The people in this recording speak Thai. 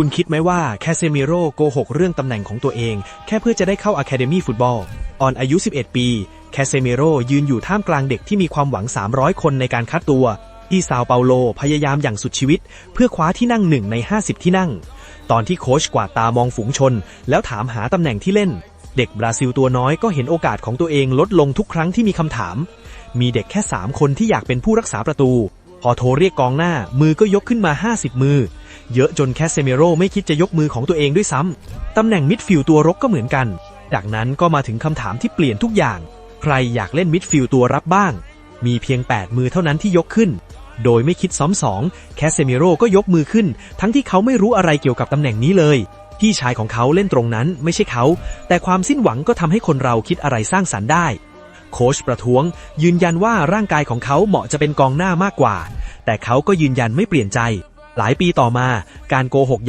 คุณคิดไหมว่าแคเซมิโร่โกหกเรื่องตำแหน่งของตัวเอง แค่เพื่อจะได้เข้าอะคาเดมี่ฟุตบอล ออนอายุ 11 ปี แคเซมิโร่ยืนอยู่ท่ามกลางเด็กที่มีความหวัง 300 คนในการคัดตัว ที่ซาวเปาโลพยายามอย่างสุดชีวิต เพื่อคว้าที่นั่งหนึ่งใน 50 ที่นั่ง ตอนที่โค้ชกวาดตามองฝูงชน แล้วถามหาตำแหน่งที่เล่น เด็กบราซิลตัวน้อยก็เห็นโอกาสของตัวเองลดลงทุกครั้งที่มีคำถาม มีเด็กแค่ 3 คนที่อยากเป็นผู้รักษาประตู พอโทรเรียกกองหน้ามือก็ยกขึ้นมา 50 มือ เยอะจนแคสเซเมโรไม่คิดจะยกมือของตัวเองด้วยซ้ำ ตำแหน่งมิดฟิลด์ตัวรกก็เหมือนกันจากนั้นก็มาถึงคำถามที่เปลี่ยนทุกอย่าง ใครอยากเล่นมิดฟิลด์ตัวรับบ้าง มีเพียง 8 มือเท่านั้นที่ยกขึ้น โดยไม่คิดซ้อมสองแคสเซเมโรก็ยกมือขึ้น ทั้งที่เขาไม่รู้อะไรเกี่ยวกับตำแหน่งนี้เลย พี่ชายของเขาเล่นตรงนั้นไม่ใช่เขา แต่ความสิ้นหวังก็ทำให้คนเราคิดอะไรสร้างสรรค์ได้โค้ชประท้วง ยืนยันว่าร่างกายของเขาเหมาะจะเป็นกองหน้ามากกว่า แต่เขาก็ยืนยันไม่เปลี่ยนใจ หลายปีต่อมาการโกหกอย่าง